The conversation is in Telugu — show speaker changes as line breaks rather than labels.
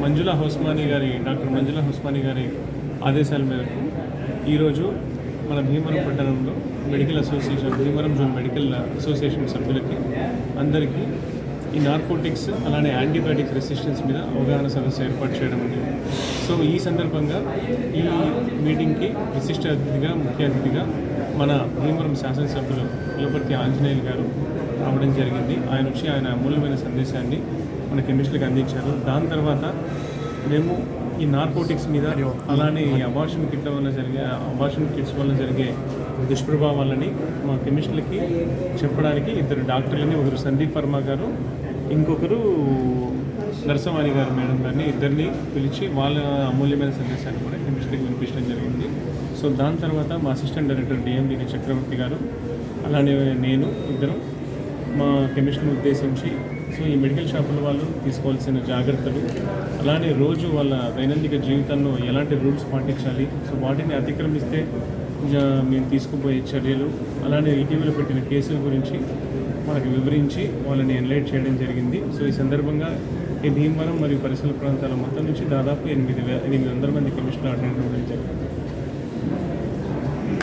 మంజుల హోస్మాని గారి డాక్టర్ మంజుల హోస్మాని గారి ఆదేశాల మేరకు ఈరోజు మన భీమవరం పట్టణంలో medical association Bhimavaram zone medical association సభ్యులకి అందరికీ ఈ నార్కోటిక్స్ అలానే యాంటీబయాటిక్ రెసిస్టెన్స్ మీద అవగాహన సదస్సు ఏర్పాటు చేయడం ఉంది సో ఈ సందర్భంగా ఈ మీటింగ్కి విశిష్ట అతిథిగా ముఖ్య అతిథిగా మన భీమవరం శాసనసభ్యులు కులపర్తి ఆంజనేయులు గారు రావడం జరిగింది. ఆయన వచ్చి ఆయన అమూల్యమైన సందేశాన్ని మన కెమిస్ట్లకు అందించారు. దాని తర్వాత మేము ఈ నార్కోటిక్స్ మీద అలానే ఈ అబార్షన్ కిట్ల వల్ల జరిగే అబార్షన్ కిట్స్ వల్ల జరిగే దుష్ప్రభావాలని మా కెమిస్ట్లకి చెప్పడానికి ఇద్దరు డాక్టర్లని ఒకరు సందీప్ వర్మ గారు ఇంకొకరు నరసవాణి గారు మేడం గారిని ఇద్దరిని పిలిచి వాళ్ళ అమూల్యమైన సందేశాన్ని కూడా కెమిస్ట్రీకి వినిపించడం జరిగింది. సో దాని తర్వాత మా అసిస్టెంట్ డైరెక్టర్ డిఎండి చక్రవర్తి గారు అలానే నేను ఇద్దరం మా కెమిస్ట్రీని ఉద్దేశించి సో ఈ మెడికల్ షాపుల వాళ్ళు తీసుకోవాల్సిన జాగ్రత్తలు అలానే రోజు వాళ్ళ దైనందిక జీవితంలో ఎలాంటి రూల్స్ పాటించాలి సో వాటిని అతిక్రమిస్తే మేము తీసుకుపోయే చర్యలు అలానే ఇటీవల పెట్టిన కేసుల గురించి మనకు వివరించి వాళ్ళని ఎన్లైట్ చేయడం జరిగింది. సో ఈ సందర్భంగా ఈ భీమవరం మరియు పరిసర ప్రాంతాల మొత్తం నుంచి దాదాపు ఎనిమిది వేల ఎనిమిది వందల మంది కమిషనర్ అటెండ్ అవ్వడం జరిగింది.